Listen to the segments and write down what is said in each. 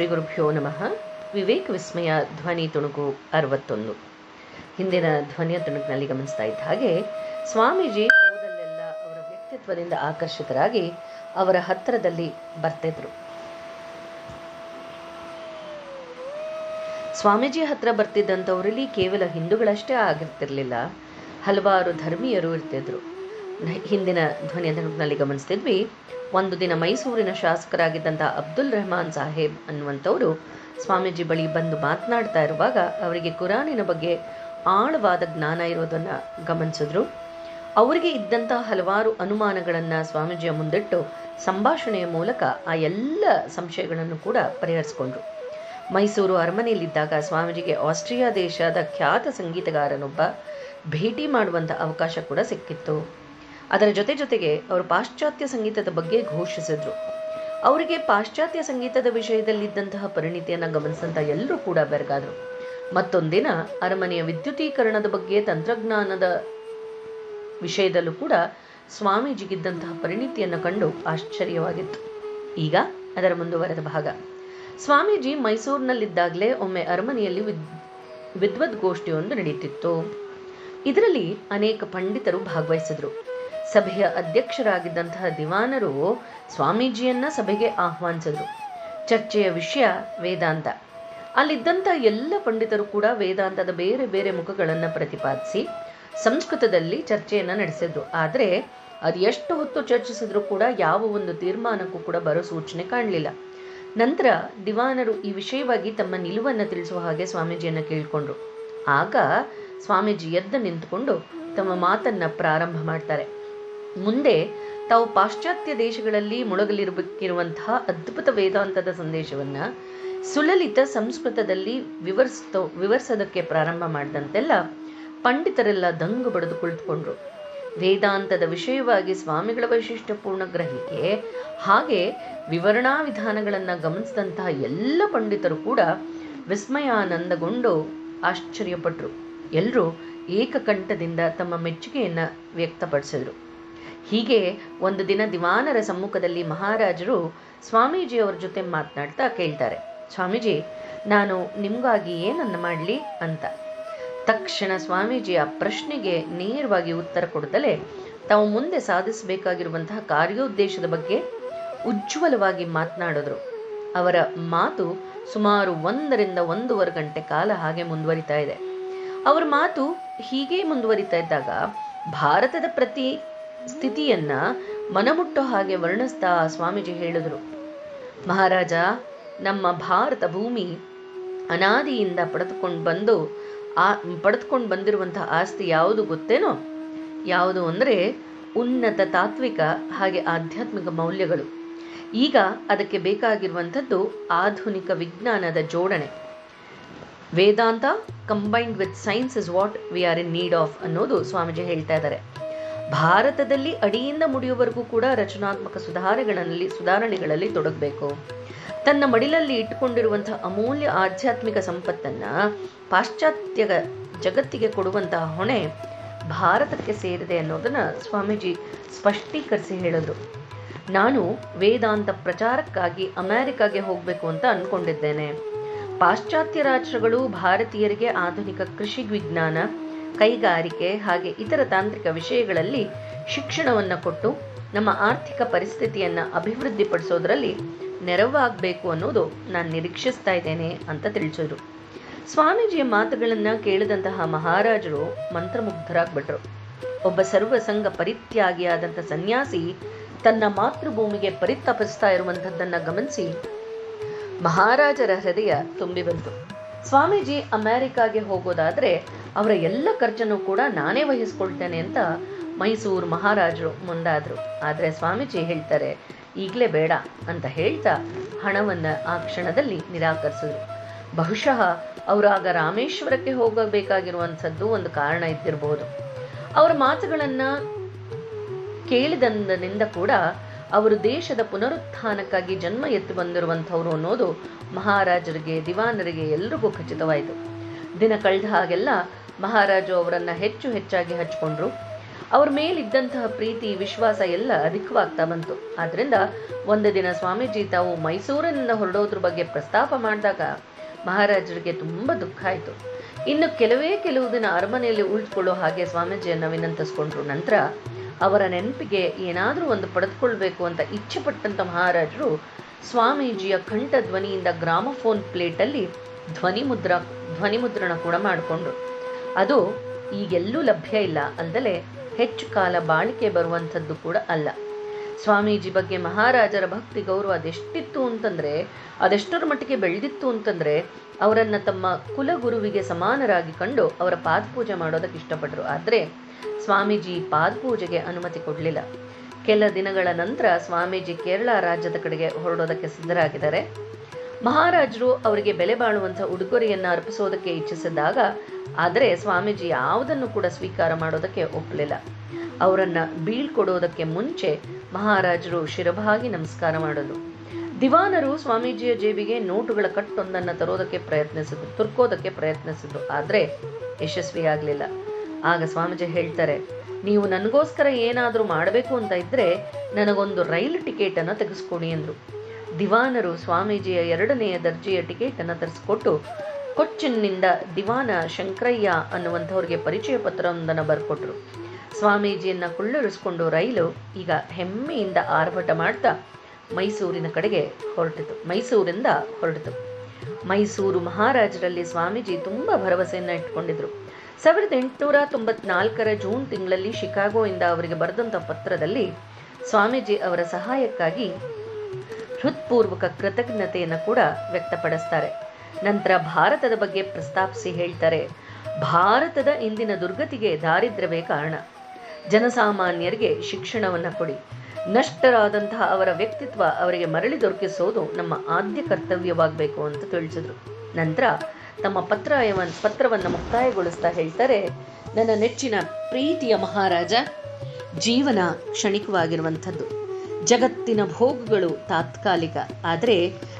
ಶ್ರೀ ಗುರುಭ್ಯೋ ನಮಃ. ವಿವೇಕ್ ವಿಸ್ಮಯ ಧ್ವನಿ ತುಣುಕು ಅರವತ್ತೊಂದು. ಹಿಂದಿನ ಧ್ವನಿಯ ತುಣುಕಿನಲ್ಲಿ ಗಮನಿಸ್ತಾ ಇದ್ದ ಹಾಗೆ ಸ್ವಾಮೀಜಿ ಹೋದಲ್ಲೆಲ್ಲ ಅವರ ವ್ಯಕ್ತಿತ್ವದಿಂದ ಆಕರ್ಷಿತರಾಗಿ ಅವರ ಹತ್ತಿರದಲ್ಲಿ ಬರ್ತಿದ್ರು. ಸ್ವಾಮೀಜಿ ಹತ್ರ ಬರ್ತಿದ್ದಂಥವರಲ್ಲಿ ಕೇವಲ ಹಿಂದೂಗಳಷ್ಟೇ ಆಗಿರ್ತಿರ್ಲಿಲ್ಲ. ಹಲವಾರು ಧರ್ಮೀಯರು ಇರ್ತಿದ್ರು. ಹಿಂದಿನ ಧ್ವನಿಯ ತುಣುಕಿನಲ್ಲಿ ಗಮನಿಸ್ತಿದ್ವಿ. ಒಂದು ದಿನ ಮೈಸೂರಿನ ಶಾಸಕರಾಗಿದ್ದಂಥ ಅಬ್ದುಲ್ ರೆಹಮಾನ್ ಸಾಹೇಬ್ ಅನ್ನುವಂಥವರು ಸ್ವಾಮೀಜಿ ಬಳಿ ಬಂದು ಮಾತನಾಡ್ತಾ ಇರುವಾಗ ಅವರಿಗೆ ಕುರಾನಿನ ಬಗ್ಗೆ ಆಳವಾದ ಜ್ಞಾನ ಇರೋದನ್ನು ಗಮನಿಸಿದ್ರು. ಅವರಿಗೆ ಇದ್ದಂಥ ಹಲವಾರು ಅನುಮಾನಗಳನ್ನು ಸ್ವಾಮೀಜಿಯ ಮುಂದಿಟ್ಟು ಸಂಭಾಷಣೆಯ ಮೂಲಕ ಆ ಎಲ್ಲ ಸಂಶಯಗಳನ್ನು ಕೂಡ ಪರಿಹರಿಸಿಕೊಂಡ್ರು. ಮೈಸೂರು ಅರಮನೆಯಲ್ಲಿದ್ದಾಗ ಸ್ವಾಮೀಜಿಗೆ ಆಸ್ಟ್ರಿಯಾ ದೇಶದ ಖ್ಯಾತ ಸಂಗೀತಗಾರನೊಬ್ಬ ಭೇಟಿ ಮಾಡುವಂಥ ಅವಕಾಶ ಕೂಡ ಸಿಕ್ಕಿತ್ತು. ಅದರ ಜೊತೆ ಜೊತೆಗೆ ಅವರು ಪಾಶ್ಚಾತ್ಯ ಸಂಗೀತದ ಬಗ್ಗೆ ಘೋಷಿಸಿದ್ರು. ಅವರಿಗೆ ಪಾಶ್ಚಾತ್ಯ ಸಂಗೀತದ ವಿಷಯದಲ್ಲಿದ್ದಂತಹ ಪರಿಣಿತಿಯನ್ನು ಗಮನಿಸಿದಂಥ ಎಲ್ಲರೂ ಕೂಡ ಬೆರಗಾದರು. ಮತ್ತೊಂದಿನ ಅರಮನೆಯ ವಿದ್ಯುತೀಕರಣದ ಬಗ್ಗೆ ತಂತ್ರಜ್ಞಾನದ ವಿಷಯದಲ್ಲೂ ಕೂಡ ಸ್ವಾಮೀಜಿಗಿದ್ದಂತಹ ಪರಿಣಿತಿಯನ್ನು ಕಂಡು ಆಶ್ಚರ್ಯವಾಗಿತ್ತು. ಈಗ ಅದರ ಮುಂದುವರೆದ ಭಾಗ. ಸ್ವಾಮೀಜಿ ಮೈಸೂರಿನಲ್ಲಿದ್ದಾಗಲೇ ಒಮ್ಮೆ ಅರಮನೆಯಲ್ಲಿ ವಿದ್, ವಿದ್ವದ್ಗೋಷ್ಠಿಯೊಂದು ನಡೆಯುತ್ತಿತ್ತು ಇದರಲ್ಲಿ ಅನೇಕ ಪಂಡಿತರು ಭಾಗವಹಿಸಿದ್ರು. ಸಭೆಯ ಅಧ್ಯಕ್ಷರಾಗಿದ್ದಂತಹ ದಿವಾನರು ಸ್ವಾಮೀಜಿಯನ್ನ ಸಭೆಗೆ ಆಹ್ವಾನಿಸಿದ್ರು. ಚರ್ಚೆಯ ವಿಷಯ ವೇದಾಂತ. ಅಲ್ಲಿದ್ದಂಥ ಎಲ್ಲ ಪಂಡಿತರು ಕೂಡ ವೇದಾಂತದ ಬೇರೆ ಬೇರೆ ಮುಖಗಳನ್ನು ಪ್ರತಿಪಾದಿಸಿ ಸಂಸ್ಕೃತದಲ್ಲಿ ಚರ್ಚೆಯನ್ನು ನಡೆಸಿದ್ರು. ಆದರೆ ಅದು ಎಷ್ಟು ಹೊತ್ತು ಚರ್ಚಿಸಿದ್ರು ಕೂಡ ಯಾವ ಒಂದು ತೀರ್ಮಾನಕ್ಕೂ ಕೂಡ ಬರೋ ಸೂಚನೆ ಕಾಣಲಿಲ್ಲ. ನಂತರ ದಿವಾನರು ಈ ವಿಷಯವಾಗಿ ತಮ್ಮ ನಿಲುವನ್ನು ತಿಳಿಸುವ ಹಾಗೆ ಸ್ವಾಮೀಜಿಯನ್ನು ಕೇಳಿಕೊಂಡ್ರು. ಆಗ ಸ್ವಾಮೀಜಿ ಎದ್ದು ನಿಂತುಕೊಂಡು ತಮ್ಮ ಮಾತನ್ನ ಪ್ರಾರಂಭ ಮಾಡ್ತಾರೆ. ಮುಂದೆ ತಾವು ಪಾಶ್ಚಾತ್ಯ ದೇಶಗಳಲ್ಲಿ ಮುಳುಗಲಿರಬೇಕಿರುವಂತಹ ಅದ್ಭುತ ವೇದಾಂತದ ಸಂದೇಶವನ್ನ ಸುಲಲಿತ ಸಂಸ್ಕೃತದಲ್ಲಿ ವಿವರಿಸ್ತೋ, ವಿವರಿಸೋದಕ್ಕೆ ಪ್ರಾರಂಭ ಮಾಡಿದಂತೆಲ್ಲ ಪಂಡಿತರೆಲ್ಲ ದಂಗು ಬಡಿದು ಕುಳಿತುಕೊಂಡ್ರು. ವೇದಾಂತದ ವಿಷಯವಾಗಿ ಸ್ವಾಮಿಗಳ ವೈಶಿಷ್ಟ್ಯಪೂರ್ಣ ಗ್ರಹಿಕೆ, ಹಾಗೆ ವಿವರಣಾ ವಿಧಾನಗಳನ್ನು ಗಮನಿಸಿದಂತಹ ಎಲ್ಲ ಪಂಡಿತರು ಕೂಡ ವಿಸ್ಮಯಾನಂದಗೊಂಡು ಆಶ್ಚರ್ಯಪಟ್ಟರು ಎಲ್ಲರೂ ಏಕಕಂಠದಿಂದ ತಮ್ಮ ಮೆಚ್ಚುಗೆಯನ್ನು ವ್ಯಕ್ತಪಡಿಸಿದ್ರು. ಹೀಗೆ ಒಂದು ದಿನ ದಿವಾನರ ಸಮ್ಮುಖದಲ್ಲಿ ಮಹಾರಾಜರು ಸ್ವಾಮೀಜಿಯವರ ಜೊತೆ ಮಾತನಾಡ್ತಾ ಕೇಳ್ತಾರೆ. ಸ್ವಾಮೀಜಿ, ನಾನು ನಿಮಗಾಗಿ ಏನನ್ನು ಮಾಡಲಿ ಅಂತ. ತಕ್ಷಣ ಸ್ವಾಮೀಜಿ ಆ ಪ್ರಶ್ನೆಗೆ ನೇರವಾಗಿ ಉತ್ತರ ಕೊಡದಲೇ ತಾವು ಮುಂದೆ ಸಾಧಿಸಬೇಕಾಗಿರುವಂತಹ ಕಾರ್ಯೋದ್ದೇಶದ ಬಗ್ಗೆ ಉಜ್ವಲವಾಗಿ ಮಾತನಾಡಿದ್ರು. ಅವರ ಮಾತು ಸುಮಾರು ಒಂದರಿಂದ ಒಂದೂವರೆ ಗಂಟೆ ಕಾಲ ಹಾಗೆ ಮುಂದುವರಿತಾ ಇದೆ. ಅವರ ಮಾತು ಹೀಗೆ ಮುಂದುವರಿತಾ ಇದ್ದಾಗ ಭಾರತದ ಪ್ರತಿ ಸ್ಥಿತಿಯನ್ನ ಮನಮುಟ್ಟೋ ಹಾಗೆ ವರ್ಣಿಸ್ತಾ ಸ್ವಾಮೀಜಿ ಹೇಳಿದರು. ಮಹಾರಾಜ, ನಮ್ಮ ಭಾರತ ಭೂಮಿ ಅನಾದಿಯಿಂದ ಪಡೆದುಕೊಂಡು ಬಂದು, ಆ, ಪಡೆದುಕೊಂಡು ಬಂದಿರುವಂತಹ ಆಸ್ತಿ ಯಾವುದು ಗೊತ್ತೇನೋ? ಯಾವುದು ಅಂದರೆ ಉನ್ನತ ತಾತ್ವಿಕ ಹಾಗೆ ಆಧ್ಯಾತ್ಮಿಕ ಮೌಲ್ಯಗಳು. ಈಗ ಅದಕ್ಕೆ ಬೇಕಾಗಿರುವಂಥದ್ದು ಆಧುನಿಕ ವಿಜ್ಞಾನದ ಜೋಡಣೆ. Vedanta combined with science is what we are in need of ಅನ್ನೋದು ಸ್ವಾಮೀಜಿ ಹೇಳ್ತಾ ಇದ್ದಾರೆ. ಭಾರತದಲ್ಲಿ ಅಡಿಯಿಂದ ಮುಡಿಯುವವರೆಗೂ ಕೂಡ ರಚನಾತ್ಮಕ ಸುಧಾರಣೆಗಳಲ್ಲಿ ಸುಧಾರಣೆಗಳಲ್ಲಿ ತೊಡಗಬೇಕು. ತನ್ನ ಮಡಿಲಲ್ಲಿ ಇಟ್ಟುಕೊಂಡಿರುವಂತಹ ಅಮೂಲ್ಯ ಆಧ್ಯಾತ್ಮಿಕ ಸಂಪತ್ತನ್ನ ಪಾಶ್ಚಾತ್ಯ ಜಗತ್ತಿಗೆ ಕೊಡುವಂತಹ ಹೊಣೆ ಭಾರತಕ್ಕೆ ಸೇರಿದೆ ಅನ್ನೋದನ್ನ ಸ್ವಾಮೀಜಿ ಸ್ಪಷ್ಟೀಕರಿಸಿ ಹೇಳಿದ್ರು. ನಾನು ವೇದಾಂತ ಪ್ರಚಾರಕ್ಕಾಗಿ ಅಮೆರಿಕಾಗೆ ಹೋಗಬೇಕು ಅಂತ ಅಂದ್ಕೊಂಡಿದ್ದೇನೆ ಪಾಶ್ಚಾತ್ಯ ರಾಷ್ಟ್ರಗಳು ಭಾರತೀಯರಿಗೆ ಆಧುನಿಕ ಕೃಷಿ ವಿಜ್ಞಾನ ಕೈಗಾರಿಕೆ ಹಾಗೆ ಇತರ ತಾಂತ್ರಿಕ ವಿಷಯಗಳಲ್ಲಿ ಶಿಕ್ಷಣವನ್ನು ಕೊಟ್ಟು ನಮ್ಮ ಆರ್ಥಿಕ ಪರಿಸ್ಥಿತಿಯನ್ನು ಅಭಿವೃದ್ಧಿಪಡಿಸೋದ್ರಲ್ಲಿ ನೆರವಾಗಬೇಕು ಅನ್ನೋದು ನಾನು ನಿರೀಕ್ಷಿಸ್ತಾ ಇದ್ದೇನೆ ಅಂತ ತಿಳಿಸಿದ್ರು ಸ್ವಾಮೀಜಿಯ ಮಾತುಗಳನ್ನು ಕೇಳಿದಂತಹ ಮಹಾರಾಜರು ಮಂತ್ರಮುಗ್ಧರಾಗ್ಬಿಟ್ರು. ಒಬ್ಬ ಸರ್ವಸಂಗ ಪರಿತ್ಯಾಗಿಯಾದಂಥ ಸನ್ಯಾಸಿ ತನ್ನ ಮಾತೃಭೂಮಿಗೆ ಪರಿತಪಿಸ್ತಾ ಇರುವಂಥದ್ದನ್ನು ಗಮನಿಸಿ ಮಹಾರಾಜರ ಹೃದಯ ತುಂಬಿ ಬಂತು ಸ್ವಾಮೀಜಿ ಅಮೆರಿಕಾಗೆ ಹೋಗೋದಾದ್ರೆ ಅವರ ಎಲ್ಲ ಖರ್ಚನ್ನು ಕೂಡ ನಾನೇ ವಹಿಸ್ಕೊಳ್ತೇನೆ ಅಂತ ಮೈಸೂರು ಮಹಾರಾಜರು ಮುಂದಾದರು. ಆದರೆ ಸ್ವಾಮೀಜಿ ಹೇಳ್ತಾರೆ, ಈಗಲೇ ಬೇಡ ಅಂತ ಹೇಳ್ತಾ ಹಣವನ್ನು ಆ ಕ್ಷಣದಲ್ಲಿ ನಿರಾಕರಿಸಿದ್ರು. ಬಹುಶಃ ಅವರು ಆಗ ರಾಮೇಶ್ವರಕ್ಕೆ ಹೋಗಬೇಕಾಗಿರುವಂಥದ್ದು ಒಂದು ಕಾರಣ ಇದ್ದಿರಬಹುದು ಅವರ ಮಾತುಗಳನ್ನು ಕೇಳಿದಂದನಿಂದ ಕೂಡ ಅವರು ದೇಶದ ಪುನರುತ್ಥಾನಕ್ಕಾಗಿ ಜನ್ಮ ಎತ್ತು ಬಂದಿರುವಂಥವ್ರು ಅನ್ನೋದು ಮಹಾರಾಜರಿಗೆ, ದಿವಾನರಿಗೆ ಎಲ್ರಿಗೂ ಖಚಿತವಾಯಿತು. ದಿನ ಕಳೆದ ಹಾಗೆಲ್ಲ ಮಹಾರಾಜು ಅವರನ್ನು ಹೆಚ್ಚು ಹೆಚ್ಚಾಗಿ ಹಚ್ಕೊಂಡ್ರು ಅವ್ರ ಮೇಲಿದ್ದಂತಹ ಪ್ರೀತಿ, ವಿಶ್ವಾಸ ಎಲ್ಲ ಅಧಿಕವಾಗ್ತಾ ಬಂತು. ಆದ್ರಿಂದ ಒಂದು ದಿನ ಸ್ವಾಮೀಜಿ ತಾವು ಮೈಸೂರಿನಿಂದ ಹೊರಡೋದ್ರ ಬಗ್ಗೆ ಪ್ರಸ್ತಾಪ ಮಾಡಿದಾಗ ಮಹಾರಾಜರಿಗೆ ತುಂಬ ದುಃಖ ಆಯಿತು. ಇನ್ನು ಕೆಲವೇ ಕೆಲವು ದಿನ ಅರಮನೆಯಲ್ಲಿ ಉಳಿದುಕೊಳ್ಳೋ ಹಾಗೆ ಸ್ವಾಮೀಜಿಯನ್ನು ವಿನಂತಿಸ್ಕೊಂಡ್ರು. ನಂತರ ಅವರ ನೆನಪಿಗೆ ಏನಾದರೂ ಒಂದು ಪಡೆದುಕೊಳ್ಬೇಕು ಅಂತ ಇಚ್ಛೆ ಪಟ್ಟಂತ ಮಹಾರಾಜರು ಸ್ವಾಮೀಜಿಯ ಕಂಠ ಧ್ವನಿಯಿಂದ ಗ್ರಾಮಫೋನ್ ಪ್ಲೇಟಲ್ಲಿ ಧ್ವನಿ ಮುದ್ರ ಧ್ವನಿ ಮುದ್ರಣ ಕೂಡ ಮಾಡಿಕೊಂಡ್ರು. ಅದು ಈಗೆಲ್ಲೂ ಲಭ್ಯ ಇಲ್ಲ ಅಲ್ಲದೆ ಹೆಚ್ಚು ಕಾಲ ಬಾಳಿಕೆ ಬರುವಂಥದ್ದು ಕೂಡ ಅಲ್ಲ. ಸ್ವಾಮೀಜಿ ಬಗ್ಗೆ ಮಹಾರಾಜರ ಭಕ್ತಿ ಗೌರವ ಅದೆಷ್ಟಿತ್ತು ಅಂತಂದರೆ, ಅದೆಷ್ಟರ ಮಟ್ಟಿಗೆ ಬೆಳೆದಿತ್ತು ಅಂತಂದರೆ, ಅವರನ್ನು ತಮ್ಮ ಕುಲಗುರುವಿಗೆ ಸಮಾನರಾಗಿ ಕಂಡು ಅವರ ಪಾದಪೂಜೆ ಮಾಡೋದಕ್ಕೆ ಇಷ್ಟಪಟ್ಟರು ಆದರೆ ಸ್ವಾಮೀಜಿ ಪಾದಪೂಜೆಗೆ ಅನುಮತಿ ಕೊಡಲಿಲ್ಲ. ಕೆಲ ದಿನಗಳ ನಂತರ ಸ್ವಾಮೀಜಿ ಕೇರಳ ರಾಜ್ಯದ ಕಡೆಗೆ ಹೊರಡೋದಕ್ಕೆ ಸಿದ್ಧರಾಗಿದ್ದಾರೆ. ಮಹಾರಾಜರು ಅವರಿಗೆ ಬೆಲೆ ಬಾಳುವಂಥ ಉಡುಗೊರೆಯನ್ನು ಅರ್ಪಿಸೋದಕ್ಕೆ ಇಚ್ಛಿಸಿದಾಗ, ಆದರೆ ಸ್ವಾಮೀಜಿ ಯಾವುದನ್ನು ಕೂಡ ಸ್ವೀಕಾರ ಮಾಡೋದಕ್ಕೆ ಒಪ್ಪಲಿಲ್ಲ. ಅವರನ್ನು ಬೀಳ್ಕೊಡೋದಕ್ಕೆ ಮುಂಚೆ ಮಹಾರಾಜರು ಶಿರಭಾಗಿ ನಮಸ್ಕಾರ ಮಾಡೋದು ದಿವಾನರು ಸ್ವಾಮೀಜಿಯ ಜೇಬಿಗೆ ನೋಟುಗಳ ಕಟ್ಟೊಂದನ್ನು ತರೋದಕ್ಕೆ ಪ್ರಯತ್ನಿಸಿದ್ರು, ತುರ್ಕೋದಕ್ಕೆ ಪ್ರಯತ್ನಿಸಿದ್ರು, ಆದರೆ ಯಶಸ್ವಿಯಾಗಲಿಲ್ಲ. ಆಗ ಸ್ವಾಮೀಜಿ ಹೇಳ್ತಾರೆ, ನೀವು ನನಗೋಸ್ಕರ ಏನಾದರೂ ಮಾಡಬೇಕು ಅಂತ ಇದ್ದರೆ ನನಗೊಂದು ರೈಲು ಟಿಕೆಟನ್ನು ತೆಗೆಸ್ಕೊಡಿ ಅಂದರು. ದಿವಾನರು ಸ್ವಾಮೀಜಿಯ ಎರಡನೆಯ ದರ್ಜೆಯ ಟಿಕೆಟನ್ನು ತರಿಸ್ಕೊಟ್ಟು ಕೊಚ್ಚಿನಿಂದ ದಿವಾನ ಶಂಕರಯ್ಯ ಅನ್ನುವಂಥವ್ರಿಗೆ ಪರಿಚಯ ಪತ್ರವೊಂದನ್ನು ಬರ್ಕೊಟ್ರು. ಸ್ವಾಮೀಜಿಯನ್ನು ಕುಳ್ಳರಿಸ್ಕೊಂಡು ರೈಲು ಈಗ ಹೆಮ್ಮೆಯಿಂದ ಆರ್ಭಟ ಮಾಡ್ತಾ ಮೈಸೂರಿನ ಕಡೆಗೆ ಹೊರಟಿತು, ಮೈಸೂರಿಂದ ಹೊರಟಿತು. ಮೈಸೂರು ಮಹಾರಾಜರಲ್ಲಿ ಸ್ವಾಮೀಜಿ ತುಂಬ ಭರವಸೆಯನ್ನು ಇಟ್ಕೊಂಡಿದ್ರು. ಸಾವಿರದ ಎಂಟುನೂರ ತೊಂಬತ್ನಾಲ್ಕರ ಜೂನ್ ತಿಂಗಳಲ್ಲಿ ಶಿಕಾಗೋಯಿಂದ ಅವರಿಗೆ ಬರೆದಂಥ ಪತ್ರದಲ್ಲಿ ಸ್ವಾಮೀಜಿ ಅವರ ಸಹಾಯಕ್ಕಾಗಿ ಹೃತ್ಪೂರ್ವಕ ಕೃತಜ್ಞತೆಯನ್ನು ಕೂಡ ವ್ಯಕ್ತಪಡಿಸ್ತಾರೆ. ನಂತರ ಭಾರತದ ಬಗ್ಗೆ ಪ್ರಸ್ತಾಪಿಸಿ ಹೇಳ್ತಾರೆ, ಭಾರತದ ಇಂದಿನ ದುರ್ಗತಿಗೆ ದಾರಿದ್ರ್ಯವೇ ಕಾರಣ. ಜನಸಾಮಾನ್ಯರಿಗೆ ಶಿಕ್ಷಣವನ್ನು ಕೊಡಿ. ನಷ್ಟರಾದಂತಹ ಅವರ ವ್ಯಕ್ತಿತ್ವ ಅವರಿಗೆ ಮರಳಿ ದೊರಕಿಸೋದು ನಮ್ಮ ಆದ್ಯ ಕರ್ತವ್ಯವಾಗಬೇಕು ಅಂತ ತಿಳಿಸಿದ್ರು. ನಂತರ ತಮ್ಮ ಪತ್ರ ಪತ್ರವನ್ನು ಮುಕ್ತಾಯಗೊಳಿಸ್ತಾ ಹೇಳ್ತಾರೆ, ನನ್ನ ನೆಚ್ಚಿನ ಪ್ರೀತಿಯ ಮಹಾರಾಜ, ಜೀವನ ಕ್ಷಣಿಕವಾಗಿರುವಂಥದ್ದು. ಜಗತ್ತಿನ ಭೋಗಗಳು ತಾತ್ಕಾಲಿಕ, ಆದರೆ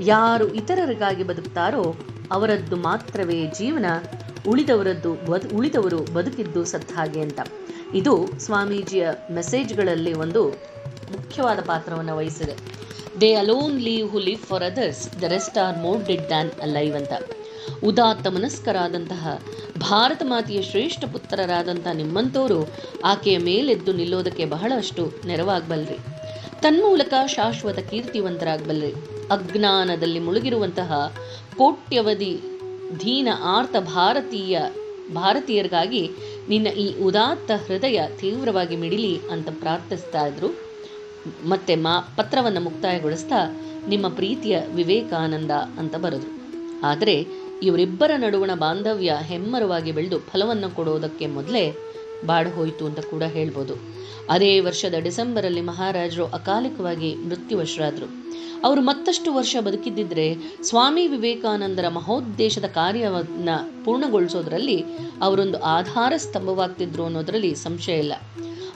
ಯಾರು ಇತರರಿಗಾಗಿ ಬದುಕ್ತಾರೋ ಅವರದ್ದು ಮಾತ್ರವೇ ಜೀವನ, ಉಳಿದವರದ್ದು ಬದು, ಉಳಿದವರು ಬದುಕಿದ್ದು ಸತ್ತ ಹಾಗೆ ಅಂತ. ಇದು ಸ್ವಾಮೀಜಿಯ ಮೆಸೇಜ್ಗಳಲ್ಲಿ ಒಂದು ಮುಖ್ಯವಾದ ಪಾತ್ರವನ್ನು ವಹಿಸಿದೆ. They alone live who live for others the rest are more dead than alive ಅಂತ. ಉದಾತ್ತ ಮನಸ್ಕರಾದಂತಹ ಭಾರತ ಮಾತೆಯ ಶ್ರೇಷ್ಠ ಪುತ್ರರಾದಂಥ ನಿಮ್ಮಂಥವರು ಆಕೆಯ ಮೇಲೆದ್ದು ನಿಲ್ಲೋದಕ್ಕೆ ಬಹಳಷ್ಟು ನೆರವಾಗಬಲ್ರಿ. ತನ್ಮೂಲಕ ಶಾಶ್ವತ ಕೀರ್ತಿವಂತರಾಗಬಲ್ರಿ. ಅಜ್ಞಾನದಲ್ಲಿ ಮುಳುಗಿರುವಂತಹ ಕೋಟ್ಯವಧಿ ಧೀನ ಆರ್ತ ಭಾರತೀಯ ಭಾರತೀಯರಿಗಾಗಿ ನಿನ್ನ ಈ ಉದಾತ್ತ ಹೃದಯ ತೀವ್ರವಾಗಿ ಮಿಡಿಲಿ ಅಂತ ಪ್ರಾರ್ಥಿಸ್ತಾ ಇದ್ರು. ಮತ್ತೆ ಮಾ ಪತ್ರವನ್ನು ಮುಕ್ತಾಯಗೊಳಿಸ್ತಾ ನಿಮ್ಮ ಪ್ರೀತಿಯ ವಿವೇಕಾನಂದ ಅಂತ ಬರೆದ್ರು. ಆದರೆ ಇವರಿಬ್ಬರ ನಡುವಣ ಬಾಂಧವ್ಯ ಹೆಮ್ಮರವಾಗಿ ಬೆಳೆದು ಫಲವನ್ನು ಕೊಡೋದಕ್ಕೆ ಮೊದಲೇ ಬಾಡಹೋಯಿತು ಅಂತ ಕೂಡ ಹೇಳ್ಬೋದು. ಅದೇ ವರ್ಷದ ಡಿಸೆಂಬರಲ್ಲಿ ಮಹಾರಾಜರು ಅಕಾಲಿಕವಾಗಿ ಮೃತ್ಯುವಶರಾದರು. ಅವರು ಮತ್ತಷ್ಟು ವರ್ಷ ಬದುಕಿದ್ದಿದ್ರೆ ಸ್ವಾಮಿ ವಿವೇಕಾನಂದರ ಮಹೋದ್ದೇಶದ ಕಾರ್ಯವನ್ನು ಪೂರ್ಣಗೊಳಿಸೋದ್ರಲ್ಲಿ ಅವರೊಂದು ಆಧಾರ ಸ್ತಂಭವಾಗ್ತಿದ್ರು ಅನ್ನೋದರಲ್ಲಿ ಸಂಶಯ ಇಲ್ಲ.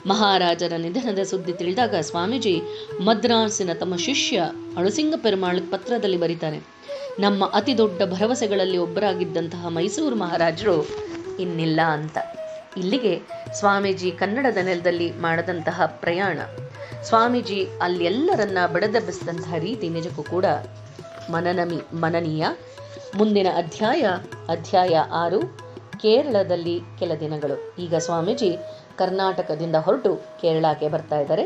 ಮಹಾರಾಜರ ನಿಧನದ ಸುದ್ದಿ ತಿಳಿದಾಗ ಸ್ವಾಮೀಜಿ ಮದ್ರಾಸಿನ ತಮ್ಮ ಶಿಷ್ಯ ಅಳಸಿಂಗ ಪೆರುಮಾಳ್ ಪತ್ರದಲ್ಲಿ ಬರೀತಾರೆ. ನಮ್ಮ ಅತಿ ದೊಡ್ಡ ಭರವಸೆಗಳಲ್ಲಿ ಒಬ್ಬರಾಗಿದ್ದಂತಹ ಮೈಸೂರು ಮಹಾರಾಜರು ಇನ್ನಿಲ್ಲ ಅಂತ. ಇಲ್ಲಿಗೆ ಸ್ವಾಮೀಜಿ ಕನ್ನಡದ ನೆಲದಲ್ಲಿ ಮಾಡದಂತಹ ಪ್ರಯಾಣ. ಸ್ವಾಮೀಜಿ ಅಲ್ಲೆಲ್ಲರನ್ನ ಬಡದೆಬ್ಬಿಸಿದಂತಹ ರೀತಿ ನಿಜಕ್ಕೂ ಕೂಡ ಮನನಮಿ, ಮನನೀಯ. ಮುಂದಿನ ಅಧ್ಯಾಯ ಅಧ್ಯಾಯ ಆರು, ಕೇರಳದಲ್ಲಿ ಕೆಲ ದಿನಗಳು. ಈಗ ಸ್ವಾಮೀಜಿ ಕರ್ನಾಟಕದಿಂದ ಹೊರಟು ಕೇರಳಕ್ಕೆ ಬರ್ತಾ ಇದ್ದಾರೆ.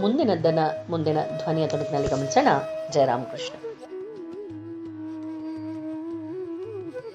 ಮುಂದಿನದ್ದನ್ನು ಮುಂದಿನ ಧ್ವನಿಯ ತೊಡಕಿನಲ್ಲಿ ಗಮನಿಸೋಣ. ಜಯರಾಮಕೃಷ್ಣ.